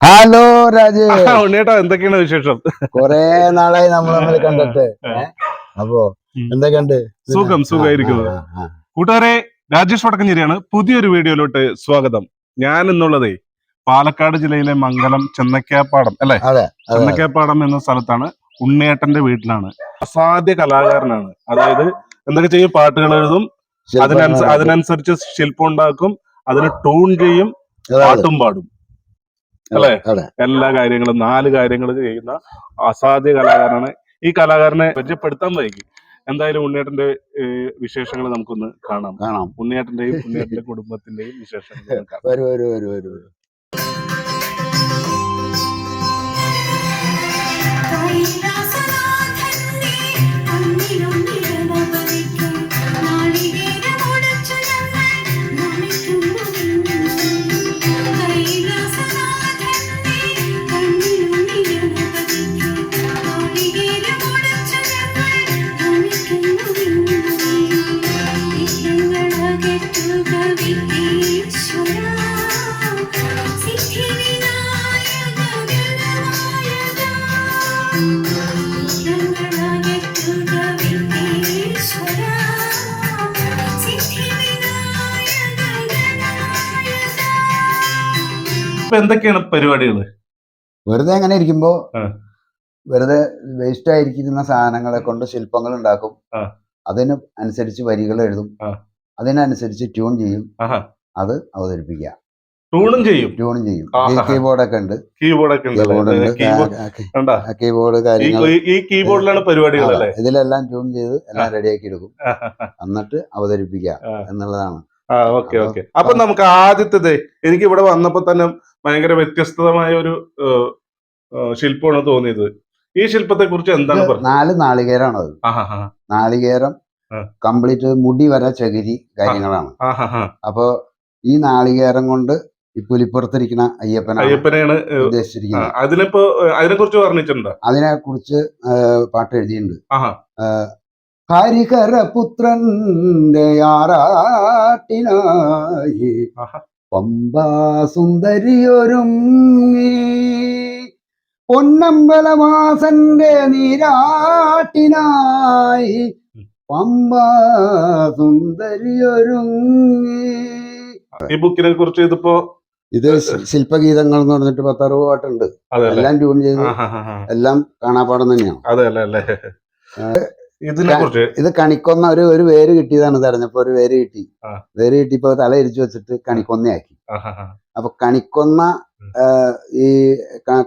Hello Raju ഉണ്ണിയേട്ടാ എന്തൊക്കെയാണ് വിശേഷം? കൊറേ നാളായി നമ്മൾ തമ്മിൽ കണ്ടിട്ട്? അപ്പോ. എന്തൊക്കെയുണ്ട്? സുഖം, സുഖമായിരിക്കുന്നു. കൂട്ടുകാരെ രാജേഷ് വടക്കഞ്ചേരിയാണ്. പുതിയൊരു വീഡിയോയിലോട്ട് സ്വാഗതം. ഞാൻ എന്നുള്ളതേ പാലക്കാട് ജില്ലയിലെ മംഗലം ചെന്നക്കാപ്പാടം അല്ലെ? ചെന്നക്കാപ്പാടം എന്ന സ്ഥലത്താണ് ഉണ്ണേട്ടന്റെ വീട്ടിലാണ്. അസാധ്യ കലാകാരനാണ്. അതായത് എന്തൊക്കെ ചെയ്യും? പാട്ടുകൾ എഴുതും. അതിനനുസ അതിനനുസരിച്ച് ശില്പം ഉണ്ടാക്കും. അതിന് ട്യൂൺ ചെയ്യും. പാട്ടും പാടും. അല്ലേ? എല്ലാ കാര്യങ്ങളും നാല് കാര്യങ്ങൾ ചെയ്യുന്ന അസാധ്യ കലാകാരനാണ് ഈ കലാകാരനെ പരിചയപ്പെടുത്താൻ വൈകി. എന്തായാലും ഉണ്ണിയേട്ടന്റെ വിശേഷങ്ങൾ നമുക്കൊന്ന് കാണാം. കാണാം. ഉണ്ണിയേട്ടന്റെയും ഉണ്ണിയേട്ടന്റെ കുടുംബത്തിന്റെയും വിശേഷങ്ങൾ കാണാം. വരൂ വരൂ വരൂ വരൂ. ഇപ്പൊ എന്തൊക്കെയാണ് പരിപാടികൾ വെറുതെ അങ്ങനെ ഇരിക്കുമ്പോ. വെറുതെ വേസ്റ്റ് ആയിരിക്കുന്ന സാധനങ്ങളെ കൊണ്ട് ശില്പങ്ങൾ ഉണ്ടാക്കും. അതിന് അനുസരിച്ച് വരികൾ എഴുതും. അതിനനുസരിച്ച് ട്യൂൺ ചെയ്യും. അത് അവതരിപ്പിക്കുക. ട്യൂണും ചെയ്യും. ട്യൂണും ചെയ്യും. കീബോർഡ് ഒക്കെ ഉണ്ട്. കീബോർഡ് ഒക്കെ ഉണ്ട്. കീബോർഡ് കാര്യങ്ങൾ. ഈ കീബോർഡിലാണ് പരിപാടികൾ അല്ലേ? ഇതിലെല്ലാം ട്യൂൺ ചെയ്ത് എല്ലാം റെഡിയാക്കി എടുക്കും. എന്നിട്ട് അവതരിപ്പിക്കുക എന്നുള്ളതാണ്. Okay okay. അപ്പൊ നമുക്ക് ആദ്യത്തെ എനിക്ക് ഇവിടെ വന്നപ്പോ തന്നെ ഭയങ്കര വ്യത്യസ്തമായ ഒരു ശില്പമാണ് തോന്നിയത്. ഈ ശില്പത്തെ കുറിച്ച് എന്താണ് പറഞ്ഞത്? നാല് നാളികേരാണ് അത് നാളികേരം കംപ്ലീറ്റ് മുടി വരെ ചകിരി കാര്യങ്ങളാണ്. അപ്പോ ഈ നാളികേരം കൊണ്ട് ഈ പുലിപ്പുറത്തിരിക്കുന്ന അയ്യപ്പനാണ് അയ്യപ്പനെയാണ് ഉദ്ദേശിച്ചിരിക്കുന്നത്. അതിനിപ്പോ അതിനെ കുറിച്ച് പറഞ്ഞിട്ടുണ്ട്? അതിനെ കുറിച്ച് പാട്ട് എഴുതിയിട്ടുണ്ട്. ഹരിഹര ഹരിഹരപുത്രന്റെ ആറാട്ടിനായി ആഹാ. പമ്പാ പൊന്നമ്പലവാസന്റെ നീരാട്ടിനായി പമ്പാസുന്ദരിയൊരുങ്ങി. ഈ ബുക്കിനെ കുറിച്ച് ഇതിപ്പോ ഇത് ശില്പഗീതങ്ങൾ എന്ന് പറഞ്ഞിട്ട് പത്തറുപത് പാട്ടുണ്ട്. എല്ലാം ട്യൂൺ ചെയ്ത്. എല്ലാം കാണാപ്പാടം തന്നെയാണ്. അതെ അല്ലേ ഇതിനെ കുറിച്ച് ഇത് കണിക്കൊന്ന ഒരു ഒരു വേര് കിട്ടിയതാണ് തെരഞ്ഞപ്പോ ഒരു വേര് കിട്ടി. വേര് കിട്ടിയപ്പോ തല ഇരിച്ചു വെച്ചിട്ട് കണിക്കൊന്നയാക്കി. അപ്പൊ കണിക്കൊന്ന ഈ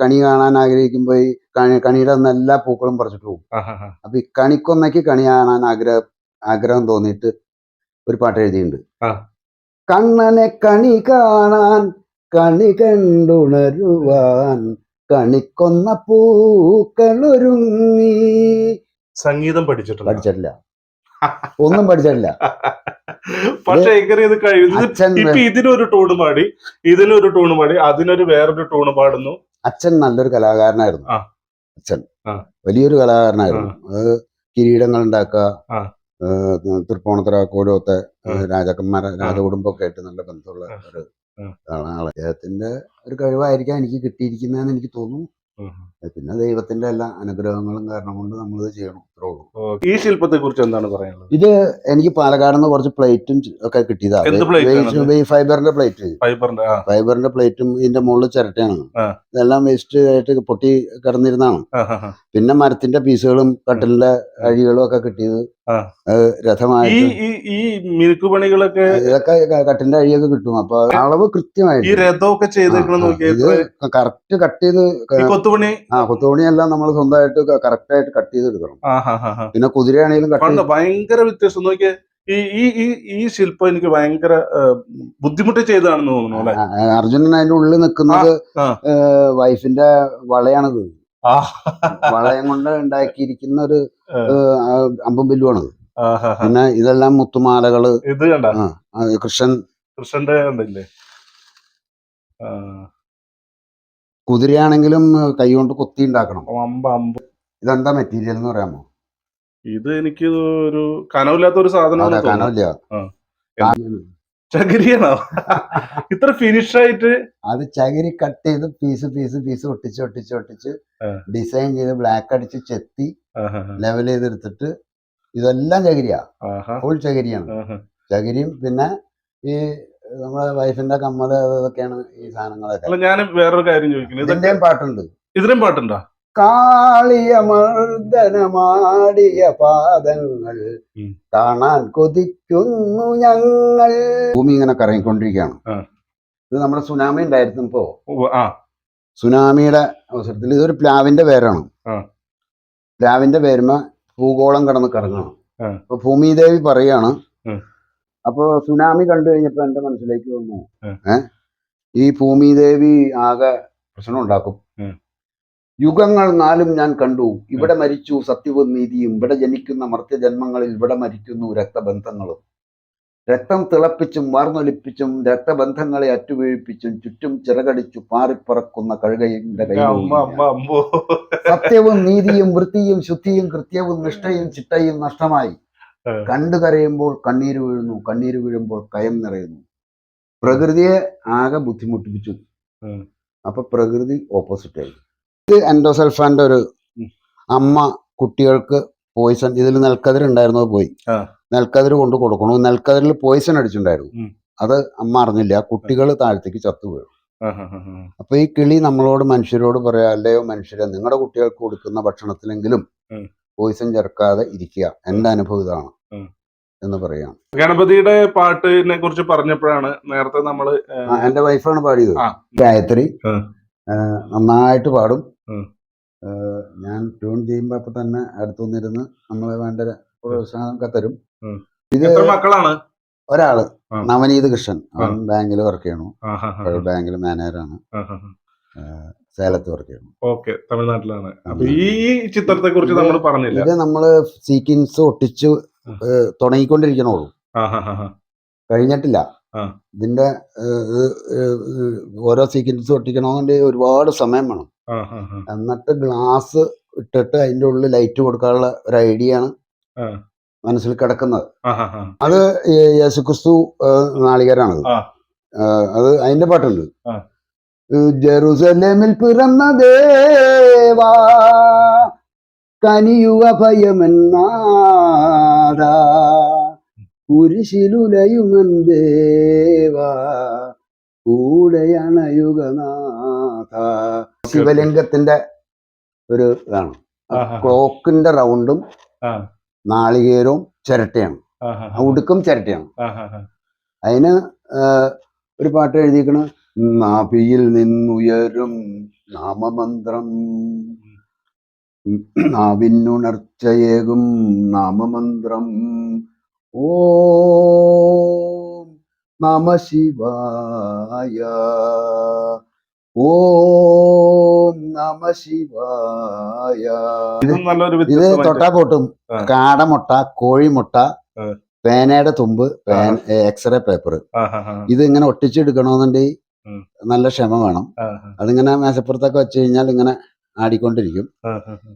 കണി കാണാൻ ആഗ്രഹിക്കുമ്പോ ഈ കണി കണിയുടെ എല്ലാ പൂക്കളും പറിച്ചിട്ട് പോകും. അപ്പൊ ഈ കണിക്കൊന്നയ്ക്ക് കണി കാണാൻ ആഗ്രഹം ആഗ്രഹം തോന്നിയിട്ട് ഒരു പാട്ട് എഴുതിയിട്ടുണ്ട്. കണ്ണനെ കണി കാണാൻ കണി കണ്ടുണരുവാൻ കണിക്കൊന്ന പൂക്കളൊരുങ്ങി സംഗീതം പഠിച്ചിട്ടില്ല പഠിച്ചിട്ടില്ല. ഒന്നും പഠിച്ചിട്ടില്ല. പക്ഷെ എങ്ങനെ ഇത് കഴിയും ഇത് അച്ഛൻ ഇപ്പൊ ഇതിനൊരു ടൂണ് പാടി ഇതിനൊരു ടൂണ് പാടി അതിനൊരു വേറൊരു ടൂണ് പാടുന്നു. അച്ഛൻ നല്ലൊരു കലാകാരനായിരുന്നു. അച്ഛൻ. വലിയൊരു കലാകാരനായിരുന്നു. അത് കിരീടങ്ങൾ ഉണ്ടാക്കുക തൃപ്പൂണിത്തറ കോലത്തെ. രാജാക്കന്മാരെ രാജകുടുംബമൊക്കെ ആയിട്ട് നല്ല ബന്ധമുള്ള ഒരു. ആളാണ് അദ്ദേഹത്തിന്റെ ഒരു കഴിവായിരിക്കാം എനിക്ക് കിട്ടിയിരിക്കുന്നതെന്ന് എനിക്ക് തോന്നുന്നു. പിന്നെ ദൈവത്തിന്റെ എല്ലാ അനുഗ്രഹങ്ങളും കാരണം കൊണ്ട് നമ്മളിത് ചെയ്യണം. ഈ ശില്പത്തെ കുറിച്ച് എന്താണ് പറയുന്നത് ഇത് എനിക്ക് പാലക്കാട് നിന്ന് കുറച്ച് പ്ലേറ്റും ഒക്കെ? കിട്ടിയതാണ്. ഫൈബറിന്റെ പ്ലേറ്റ്. ഫൈബറിന്റെ ആ. ഫൈബറിന്റെ പ്ലേറ്റും ഇതിന്റെ മുകളിൽ ചിരട്ടയാണ്. ഇതെല്ലാം വേസ്റ്റ് ആയിട്ട് പൊട്ടി ആ. പിന്നെ മരത്തിന്റെ പീസുകളും കട്ടിലിന്റെ അഴികളും ഒക്കെ കിട്ടിയത്. ഈ രഥമായിട്ട്. ഈ ഈ ഇതൊക്കെ കട്ടിന്റെ അഴിയൊക്കെ കിട്ടും. അപ്പൊ അളവ് ഈ കൃത്യമായിട്ട് രഥമൊക്കെ നോക്കിയാൽ ഇത് കറക്റ്റ് കട്ട് ചെയ്ത് ഈ കൊത്തുപണി? ആ കൊത്തുപണിയെല്ലാം നമ്മൾ സ്വന്തമായിട്ട് കറക്റ്റ് ആയിട്ട് കട്ട് ചെയ്ത് പിന്നെ കുതിരയാണെങ്കിലും കണ്ട ഭയങ്കര വ്യത്യാസം. നോക്കിയേ ഈ ഈ ഈ ശില്പം എനിക്ക് ഭയങ്കര ബുദ്ധിമുട്ട് ചെയ്തതാണെന്ന് തോന്നുന്നു അല്ലെ? അർജുനൻ അതിന്റെ ഉള്ളിൽ നിൽക്കുന്നത്. വൈഫിന്റെ വളയാണത്. വളയം കൊണ്ട് ഉണ്ടാക്കിയിരിക്കുന്ന ഒരു അമ്പും ബില്ലുവാണത്. പിന്നെ ഇതെല്ലാം മുത്തുമാലകൾ ഇത് കണ്ട? കൃഷ്ണൻ കൃഷ്ണന്റെ കണ്ടില്ലേ? കുതിരയാണെങ്കിലും കൈകൊണ്ട് കൊത്തി ഉണ്ടാക്കണം. ഇതെന്താ മെറ്റീരിയൽ എന്ന് പറയാമോ? ഇത് എനിക്ക് ഒരു കനവില്ലാത്ത ഒരു സാധനമാണ് കനവില്ല. ചകിരിയാണോ? ഇത്ര ഫിനിഷ് ആയിട്ട്? അത് ചകിരി കട്ട് ചെയ്ത് പീസ് പീസ് പീസ് ഒട്ടിച്ച് ഒട്ടിച്ച് ഒട്ടിച്ച് ഡിസൈൻ ചെയ്ത് ബ്ലാക്ക് അടിച്ച് ചെത്തി ലെവൽ ചെയ്തെടുത്തിട്ട് ഇതെല്ലാം ചകിരിയാ. ഫുൾ ചകിരിയാണ്. ചകിരിയും പിന്നെ ഈ നമ്മുടെ വൈഫിന്റെ കമ്മൽ അതൊക്കെയാണ് ഈ സാധനങ്ങളൊക്കെ. ഞാൻ വേറൊരു കാര്യം ചോദിക്കുന്നത് ഇതിന്റെയും പാട്ടുണ്ട്. ഇതിലും പാട്ടുണ്ടോ? കാളിയ മർദ്ദനമാടിയ പാദങ്ങൾ കാണാൻ കൊതിക്കുന്നു ഞങ്ങൾ. ഭൂമി ഇങ്ങനെ കറങ്ങിക്കൊണ്ടിരിക്കുകയാണ്. ഇത് നമ്മുടെ സുനാമി ഉണ്ടായിരുന്നപ്പോ സുനാമിയുടെ അവസരത്തിൽ ഇതൊരു പ്ലാവിന്റെ പേരാണ്. പ്ലാവിന്റെ പേരുമ ഭൂഗോളം കടന്ന് കറങ്ങണം. അപ്പൊ ഭൂമിദേവി പറയാണ്. അപ്പൊ സുനാമി കണ്ടു കഴിഞ്ഞപ്പോ എന്റെ മനസ്സിലേക്ക് വന്നു. ഏ? ഈ ഭൂമിദേവി ആകെ പ്രശ്നം ഉണ്ടാക്കും. യുഗങ്ങൾ നാലും ഞാൻ കണ്ടു. ഇവിടെ മരിച്ചു സത്യവും നീതിയും. ഇവിടെ ജനിക്കുന്ന മർത്യജന്മങ്ങളിൽ ഇവിടെ മരിക്കുന്നു രക്തബന്ധങ്ങളും. രക്തം തിളപ്പിച്ചും വാർന്നൊലിപ്പിച്ചും രക്തബന്ധങ്ങളെ അറ്റുവീഴ്പ്പിച്ചും ചുറ്റും ചിറകടിച്ചു പാറിപ്പറക്കുന്ന കഴുകയുടെ സത്യവും നീതിയും വൃത്തിയും ശുദ്ധിയും കൃത്യവും നിഷ്ഠയും ചിട്ടയും നഷ്ടമായി. കണ്ടു കരയുമ്പോൾ കണ്ണീര് വീഴുന്നു. കണ്ണീര് വീഴുമ്പോൾ കയം നിറയുന്നു. പ്രകൃതിയെ ആകെ ബുദ്ധിമുട്ടിപ്പിച്ചു. അപ്പൊ പ്രകൃതി ഓപ്പോസിറ്റ് ആയി. എൻഡോസൾഫാന്റെ ഒരു അമ്മ കുട്ടികൾക്ക് പോയിസൺ ഇതിൽ നെൽക്കതിർ ഉണ്ടായിരുന്നത് പോയി. നെൽക്കതിർ കൊണ്ട് കൊടുക്കണു. നെൽക്കതിരിൽ പോയിസൺ അടിച്ചിട്ടുണ്ടായിരുന്നു. അത് അമ്മ അറിഞ്ഞില്ല. കുട്ടികൾ താഴത്തേക്ക് ചത്തു വീഴും. അപ്പൊ ഈ കിളി നമ്മളോട് മനുഷ്യരോട് പറയാ അല്ലയോ മനുഷ്യരെ നിങ്ങളുടെ കുട്ടികൾക്ക് കൊടുക്കുന്ന ഭക്ഷണത്തിലെങ്കിലും പോയിസൺ ചേർക്കാതെ ഇരിക്കുക എന്റെ അനുഭവം ഇതാണ്. എന്ന് പറയാം. ഗണപതിയുടെ പാട്ടിനെ കുറിച്ച് പറഞ്ഞപ്പോഴാണ് നേരത്തെ ആ, എന്റെ വൈഫാണ് പാടിയത്. ഗായത്രി. നന്നായിട്ട് പാടും. ഞാൻ ട്യൂൺ ചെയ്യുമ്പോ അപ്പൊ തന്നെ അടുത്തു നിന്നിരുന്ന് നമ്മളെ വേണ്ട പ്രോത്സാഹനമൊക്കെ തരും. ഇത് മക്കളാണ്? ഒരാൾ. നവനീത് കൃഷ്ണൻ. അവൻ ബാങ്കിൽ വർക്ക് ചെയ്യണു. ബാങ്കിൽ മാനേജറാണ് സേലത്ത് വർക്ക് ചെയ്യണു. ഓക്കെ തമിഴ്നാട്ടിലാണ്. ഈ ചിത്രത്തെ കുറിച്ച് നമ്മൾ പറഞ്ഞില്ല. ഇത് നമ്മൾ സീക്വൻസ് ഒട്ടിച്ച് തുടങ്ങിക്കൊണ്ടിരിക്കണുള്ളൂ. കഴിഞ്ഞിട്ടില്ല. ഇതിന്റെ ഓരോ സീക്വൻസ് ഒട്ടിക്കണമെന്നുണ്ടെങ്കിൽ ഒരുപാട് സമയം വേണം. എന്നിട്ട് ഗ്ലാസ് ഇട്ടിട്ട് അതിന്റെ ഉള്ളിൽ ലൈറ്റ് കൊടുക്കാനുള്ള ഒരു ഐഡിയ ആണ്. മനസ്സിൽ കിടക്കുന്നത്. അത് യേശുക്രിസ്തു നാളികരാണത്. അത് അതിന്റെ പാട്ടുണ്ട് ജെറുസലേമിൽ പിറന്ന ദേവാ കനിയുവ ഭയമെന്നാഥ കുരിശിലുലയുമൻ ദേവാ കൂടെയണയുഗനാഥ ശിവലിംഗത്തിന്റെ ഒരു ഇതാണ്. ക്ലോക്കിന്റെ റൗണ്ടും. നാളികേരവും ചിരട്ടയാണ്. ഉടുക്കും ചിരട്ടയാണ്. അതിന് ഒരു പാട്ട് എഴുതിക്കണ നാഭിയിൽ നിന്നുയരും നാമമന്ത്രം. നാവിനുണർച്ചയേകും നാമമന്ത്രം. ഓം നമ ശിവായ ഓം നമ ശിവായ ഇത് തൊട്ടാ പൊട്ടും. കാടമുട്ട കോഴിമുട്ട. പേനയുടെ തുമ്പ് പേൻ എക്സ്റേ പേപ്പർ. ഇത് ഇങ്ങനെ ഒട്ടിച്ചെടുക്കണമെന്നുണ്ടെങ്കിൽ. നല്ല ക്ഷമ വേണം അതിങ്ങനെ മേശപ്പുറത്തൊക്കെ വെച്ച് കഴിഞ്ഞാൽ ഇങ്ങനെ ആടിക്കൊണ്ടിരിക്കും.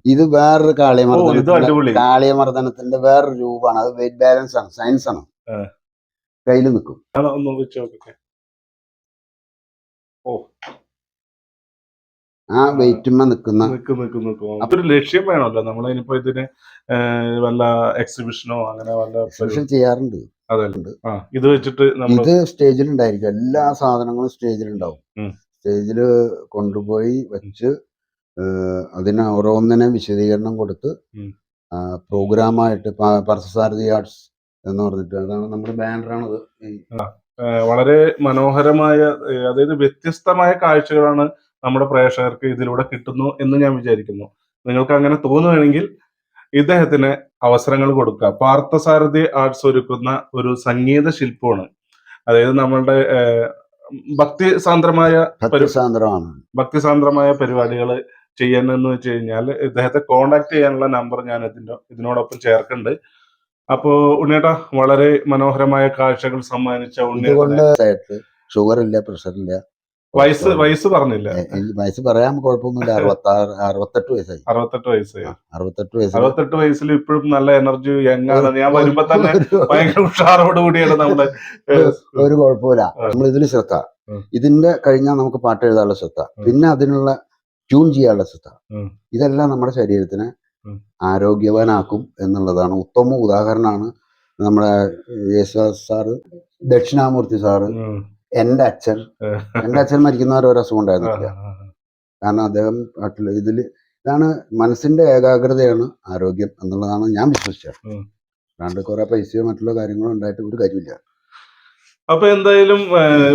ഇത് വേറൊരു കാളിയമർദ്ദന കാളിയമർദ്ദനത്തിന്റെ വേറൊരു രൂപമാണ്. അത് വെയിറ്റ് ബാലൻസ് ആണ് സയൻസ് ആണ്. കയ്യിൽ നിൽക്കും. ആ വെയിറ്റുമ്മ നിൽക്കുന്ന. അപ്പൊ ലക്ഷ്യം വേണമല്ലോ. നമ്മൾ ഇനിയിപ്പോ ഇതിന് വല്ല എക്സിബിഷനോ അങ്ങനെ വല്ല എക്സിബിഷൻ ചെയ്യാറുണ്ട്. ഇത് വെച്ചിട്ട് ഇത് സ്റ്റേജിലുണ്ടായിരിക്കും. എല്ലാ സാധനങ്ങളും സ്റ്റേജിലുണ്ടാവും. സ്റ്റേജിൽ കൊണ്ടുപോയി വെച്ച് അതിന് ഓരോന്നിനെ വിശദീകരണം കൊടുത്ത്. പ്രോഗ്രാമായിട്ട് പർസസാരഥി ആർട്സ് എന്ന് പറഞ്ഞിട്ട് അതാണ് നമ്മുടെ ബാനറാണത്. വളരെ മനോഹരമായ അതായത് വ്യത്യസ്തമായ കാഴ്ചകളാണ് നമ്മുടെ പ്രേക്ഷകർക്ക് ഇതിലൂടെ കിട്ടുന്നു എന്ന് ഞാൻ വിചാരിക്കുന്നു. നിങ്ങൾക്ക് അങ്ങനെ തോന്നുകയാണെങ്കിൽ ഇദ്ദേഹത്തിന് അവസരങ്ങൾ കൊടുക്കുക. പാർത്ഥസാരഥി ആർട്സ് ഒരുക്കുന്ന ഒരു സംഗീത ശില്പമാണ്. അതായത് നമ്മളുടെ ഭക്തി സാന്ദ്രമായ ഭക്തി സാന്ദ്രമായ പരിപാടികൾ ചെയ്യാനെന്ന് വെച്ച് കഴിഞ്ഞാൽ ഇദ്ദേഹത്തെ കോണ്ടാക്ട് ചെയ്യാനുള്ള നമ്പർ ഞാൻ ഇതിന്റെ ഇതിനോടൊപ്പം ചേർക്കുന്നുണ്ട്. അപ്പോ ഉണ്ണിയേട്ടാ വളരെ മനോഹരമായ കാഴ്ചകൾ സമ്മാനിച്ച ഉണ്ണിയേട്ട ഷുഗർ ഇല്ല പ്രഷർ ഇല്ല. വയസ്സ് വയസ്സ് പറഞ്ഞില്ല. വയസ്സ് പറയാൻ കുഴപ്പമൊന്നുമില്ല. അറുപത്തി ആറ് അറുപത്തെട്ട് വയസ്സായി. അറുപത്തെട്ട് വയസ്സ് അറുപത്തെട്ട് വയസ്സ്. അറുപത്തെട്ട് വയസ്സിൽ ഇപ്പോഴും നല്ല എനർജി യങ്ങാണ്. ഞാൻ വരുമ്പോ തന്നെ ഭയങ്കര ഉഷാറോട് കൂടിയാണ് നമ്മൾ ഒരു കുഴപ്പമില്ല. നമ്മൾ ഇതിൽ ശ്രദ്ധ. ഇതിന്റെ കഴിഞ്ഞാൽ നമുക്ക് പാട്ട് എഴുതാനുള്ള ശ്രദ്ധ. പിന്നെ അതിനുള്ള ട്യൂൺ ചെയ്യാനുള്ള ശ്രദ്ധ. ഇതെല്ലാം നമ്മുടെ ശരീരത്തിനെ ആരോഗ്യവാനാക്കും എന്നുള്ളതാണ് ഉത്തമ ഉദാഹരണമാണ് നമ്മുടെ യേശുദാസ് സാറ് ദക്ഷിണാമൂർത്തി സാറ് എന്റെ എന്റെ അച്ഛൻ. എന്റെ അച്ഛൻ മരിക്കുന്നവരെ ഒരു അസുഖം ഉണ്ടായിരുന്നില്ല. കാരണം അദ്ദേഹം ഇതിൽ ഇതാണ് മനസ്സിന്റെ ഏകാഗ്രതയാണ് ആരോഗ്യം എന്നുള്ളതാണ് ഞാൻ വിശ്വസിച്ചത്. അല്ലാണ്ട് കുറെ പൈസയോ മറ്റുള്ള കാര്യങ്ങളോ ഉണ്ടായിട്ട് ഒരു കാര്യമില്ല അപ്പൊ എന്തായാലും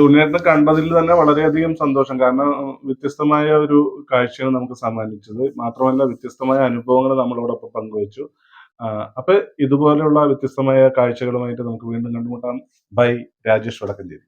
ഉണ്ണിയേട്ടനെ കണ്ടതിൽ തന്നെ വളരെയധികം സന്തോഷം. കാരണം വ്യത്യസ്തമായ ഒരു കാഴ്ചയാണ് നമുക്ക് സമ്മാനിച്ചത്. മാത്രമല്ല വ്യത്യസ്തമായ അനുഭവങ്ങൾ നമ്മളോടൊപ്പം പങ്കുവച്ചു. അപ്പൊ ഇതുപോലെയുള്ള വ്യത്യസ്തമായ കാഴ്ചകളുമായിട്ട് നമുക്ക് വീണ്ടും കണ്ടുമുട്ടാം. ബൈ രാജേഷ് വടക്കഞ്ചേരി.